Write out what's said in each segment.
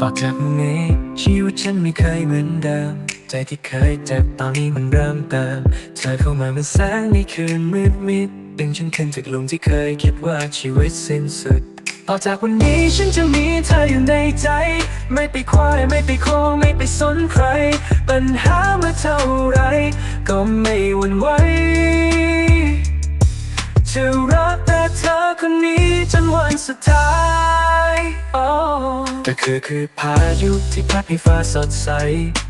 ต่อจากนี้ชีวิตฉันไม่เคยเหมือนเดิม ใจที่เคยเจ็บตอนนี้มันเริ่มเติมเธอเข้ามาเป็นแสงในคืนมืดมิดดึงฉันขึ้นจากหลุมที่เคยคิดว่าชีวิตสิ้นสุด ต่อจากวันนี้ฉันจะมีเธออยู่ในใจ ไม่ไปควายไม่ไปโคไม่ไปสนใคร ปัญหามาเท่าไร ก็ไม่หวั่นไหวจะรัก เธอคนนี้จนวันสุดท้ายโอ้ก็คือคือพายุที่พัดให้ฟ้าสดใส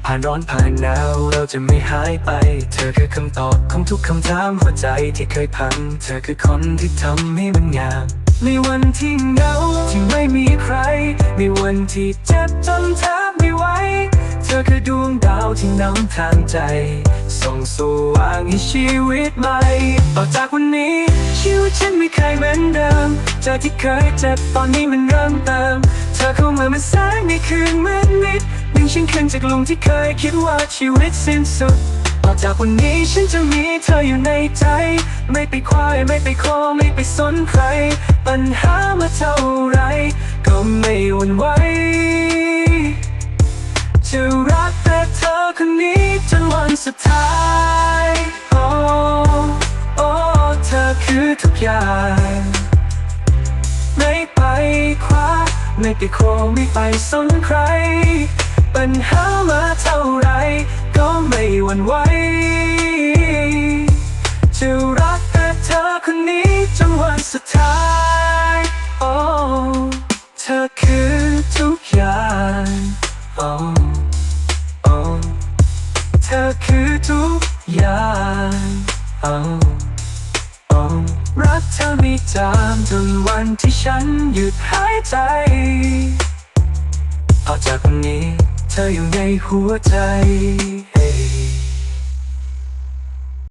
ผ่านร้อนผ่านหนาวเราจะไม่หายไป เธอคือคำตอบของทุกคำถามหัวใจที่เคยพัง เธอคือคนที่ทำให้มันงามในวันที่เหงาที่ไม่มีใคร ในวันที่เจ็บจนแทบไม่ไหว ธอคือดวงดาวที่นำทางใจ ส่องสว่างให้ชีวิตใหม่ ต่อจากวันนี้ ชีวิตฉันไม่เคยเหมือนเดิมจากที่เคยเจ็บตอนนี้มันเริ่มเติม เธอเข้ามาเป็นแสงในคืนมืดมิดดึงฉันขึ้นจากลุมที่เคยคิดว่าชีวิตสิ้นสุดต่อจากวันนี้ฉันจะมีเธออยู่ในใจ ไม่ไปควายไม่ไปคอไม่ไปสนใคร ปัญหามาเท่าไร ก็ไม่หวั่นไหว คนนี้จนวันสุดท้าย โอ้โอ้เธอคือทุกอย่าง ไม่ไปคว้าไม่ไปโคไม่ไปสนใคร ปัญหามาเท่าไร ก็ไม่หวั่นไหวจะรักแต่เธอคนนี้จนวันสุดท้าย โอ้เธอคือทุกอย่างโทุกอย่างโอ้โอ้รักเธอไม่จางจนวันที่ฉันหยุดหายใจต่อจากวันนี้ เธออยู่ในหัวใจ